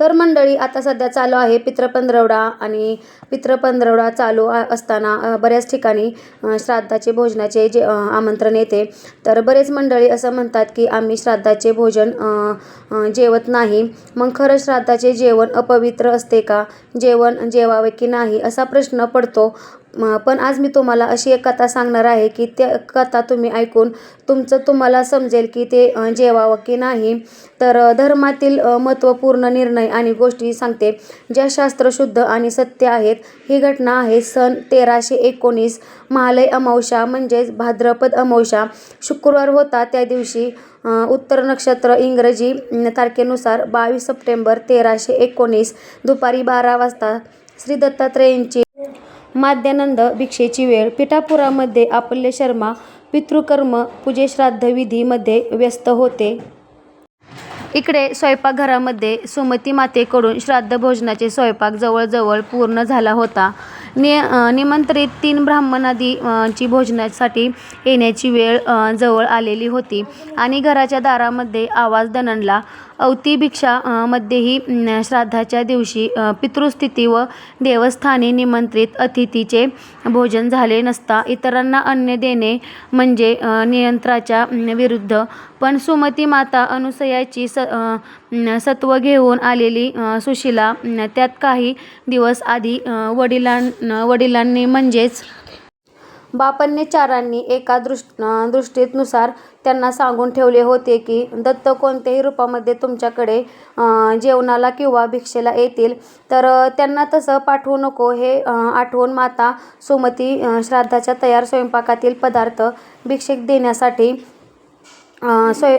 तर मंडळी आता सध्या चालू आहे पितृपंधरवडा आणि पितृपंधरवडा चालू आ- असताना बऱ्याच ठिकाणी श्राद्धाचे भोजनाचे जे आमंत्रण येते. तर बरेच मंडळी असं म्हणतात की आम्ही श्राद्धाचे भोजन जेवत नाही. मग खरं श्राद्धाचे जेवण अपवित्र असते का? जेवण जेवावे की नाही? असा प्रश्न पडतो. पण आज मी तुम्हाला अशी एक कथा सांगणार आहे की त्या कथा तुम्ही ऐकून तुमचं तुम्हाला समजेल की ते जेवावं की नाही. तर धर्मातील महत्त्वपूर्ण निर्णय आणि गोष्टी सांगते. ज्या शास्त्रशुद्ध आणि सत्य आहेत ही घटना आहे सन तेराशे एकोणीस. महालय अमावस्या म्हणजेच भाद्रपद अमावस्या. शुक्रवार होता त्या दिवशी उत्तर नक्षत्र इंग्रजी तारखेनुसार बावीस सप्टेंबर तेराशे एकोणीस. दुपारी बारा वाजता श्री दत्तात्रेयांची माद्यानंद भिक्षेची वेळ. पिठापुरामध्ये आपल्य शर्मा पितृकर्म पूजेश्राद्ध विधीमध्ये व्यस्त होते. इकडे स्वयंपाकघरामध्ये सुमती मातेकडून श्राद्ध भोजनाचे स्वयंपाक जवळजवळ पूर्ण झाला होता. नि निमंत्रित तीन ब्राह्मणादी ची भोजनासाठी येण्याची वेळ जवळ आलेली होती आणि घराच्या दारामध्ये आवाज दणणला. अवती भिक्षा मध्येही श्राद्धाच्या दिवशी पितृस्थिती व देवस्थानी निमंत्रित अतिथीचे भोजन झाले नसता. इतरांना अन्न देणे म्हणजे नियंत्राच्या विरुद्ध. पण सुमती माता अनुसयाची स सत्व घेऊन आलेली सुशिला त्यात काही दिवस आधी वडिलां वडिलांनी म्हणजेच बापन्यचारांनी एका दृष् दृष्टीनुसार त्यांना सांगून ठेवले होते की दत्त कोणत्याही रूपामध्ये तुमच्याकडे जेवणाला किंवा भिक्षेला येतील तर त्यांना तसं पाठवू नको. हे आठवून माता सुमती श्राद्धाच्या तयार स्वयंपाकातील पदार्थ भिक्षेक देण्यासाठी स्वय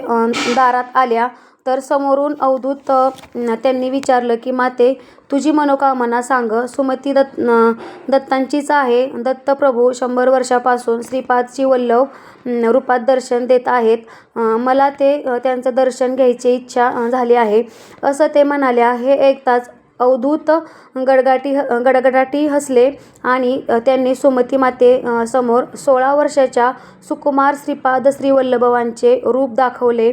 दारात आल्या. तर समोरून अवधूत त्यांनी विचारलं की माते तुझी मनोकामना सांग. सुमती दत्त दत्तांचीच आहे. दत्तप्रभू शंभर वर्षापासून श्रीपादची वल्लभ रूपात दर्शन देत आहेत. मला ते त्यांचं दर्शन घ्यायची इच्छा झाली आहे. असं ते म्हणाल्या हे ऐकताच अवधूत गडगाटी गडगडाटी हसले आणि त्यांनी सुमती माते समोर सोळा वर्षाच्या सुकुमार श्रीपाद श्रीवल्लभांचे रूप दाखवले.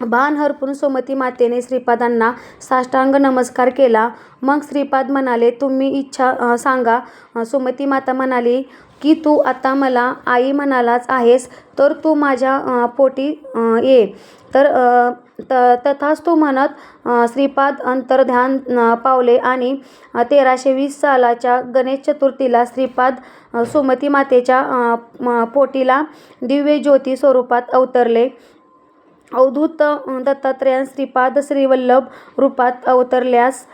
भान हरपून सुमती मातेने श्रीपादांना साष्टांग नमस्कार केला. मग श्रीपाद म्हणाले तुम्ही इच्छा सांगा. सुमती माता म्हणाली की तू आता मला आई म्हणालाच आहेस तर तू माझ्या पोटी ये. तर त तथाच तू म्हणत श्रीपाद अंतर्ध्यान पावले आणि तेराशे वीस सालाच्या गणेश चतुर्थीला श्रीपाद सुमती मातेच्या पोटीला दिव्य ज्योती स्वरूपात अवतरले. अवधूत दत्तात्रेयान श्रीपाद श्रीवल्लभ रूपात अवतरल्यास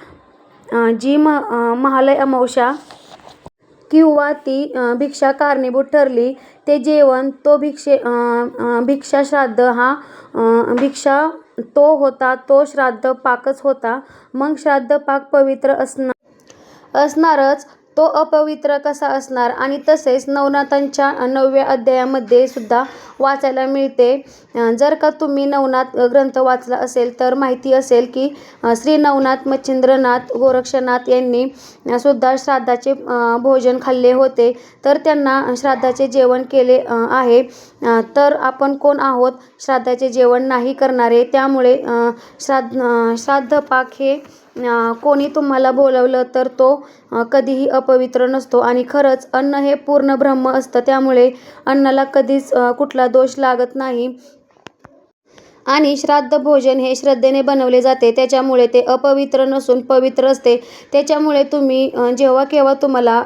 जी म महालय अमावस्या किंवा ती भिक्षा कारणीभूत ठरली ते जेवण तो भिक्षे भिक्षा श्राद्ध हा भिक्षा तो होता तो श्राद्ध पाकच होता मग श्राद्ध पाक पवित्र असणार असणारच तो अपवित्र कसा असणार? आणि तसेच नवनाथांच्या नवव्या अध्यायामध्ये सुद्धा वाचायला मिळते. जर का तुम्ही नवनाथ ग्रंथ वाचला असेल तर माहिती असेल की श्री नवनाथ मच्छिंद्रनाथ गोरक्षनाथ यांनी सुद्धा श्राद्धाचे भोजन खाल्ले होते. तर त्यांना श्राद्धाचे जेवण केले आहे. तर आपण कोण आहोत? श्राद्धाचे जेवण नाही करणारे. त्यामुळे श्राद्ध श्राद्धपाक हे कोणी तुम्हाला बोलवलं तर तो कधीही अपवित्र नसतो. आणि खरंच अन्न हे पूर्ण ब्रह्म असतं. त्यामुळे अन्नाला कधीच कुठला दोष लागत नाही. आणि श्राद्ध भोजन हे श्रद्धेने बनवले जाते. त्याच्यामुळे ते अपवित्र नसून पवित्र असते. त्याच्यामुळे तुम्ही जेव्हा केव्हा तुम्हाला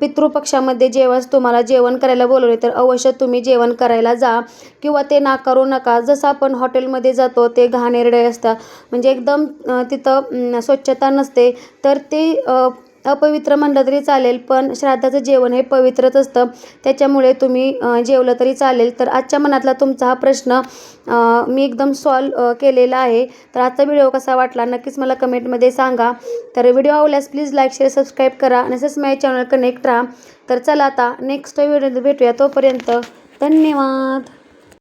पितृपक्षामध्ये जेव्हा तुम्हाला जेवण करायला बोलवले तर अवश्य तुम्ही जेवण करायला जा. किंवा ते नाकारू नका. जसं आपण हॉटेलमध्ये जातो ते घाणेरडे असतात. म्हणजे एकदम तिथं स्वच्छता नसते. तर ते अपवित्र म्हणलं तरी चालेल पण श्राद्धाचं जेवण हे पवित्रच असतं. त्याच्यामुळे तुम्ही जेवलं तरी चालेल. तर आजच्या मनातला तुमचा हा प्रश्न मी एकदम सॉल्व केलेला आहे. तर आजचा व्हिडिओ कसा वाटला नक्कीच मला कमेंटमध्ये सांगा. तर व्हिडिओ आवडल्यास प्लीज लाईक शेअर सबस्क्राईब करा आणि असंच माझ्या चॅनल कनेक्ट राहा. तर चला आता नेक्स्ट व्हिडिओ भेटूया तोपर्यंत. धन्यवाद.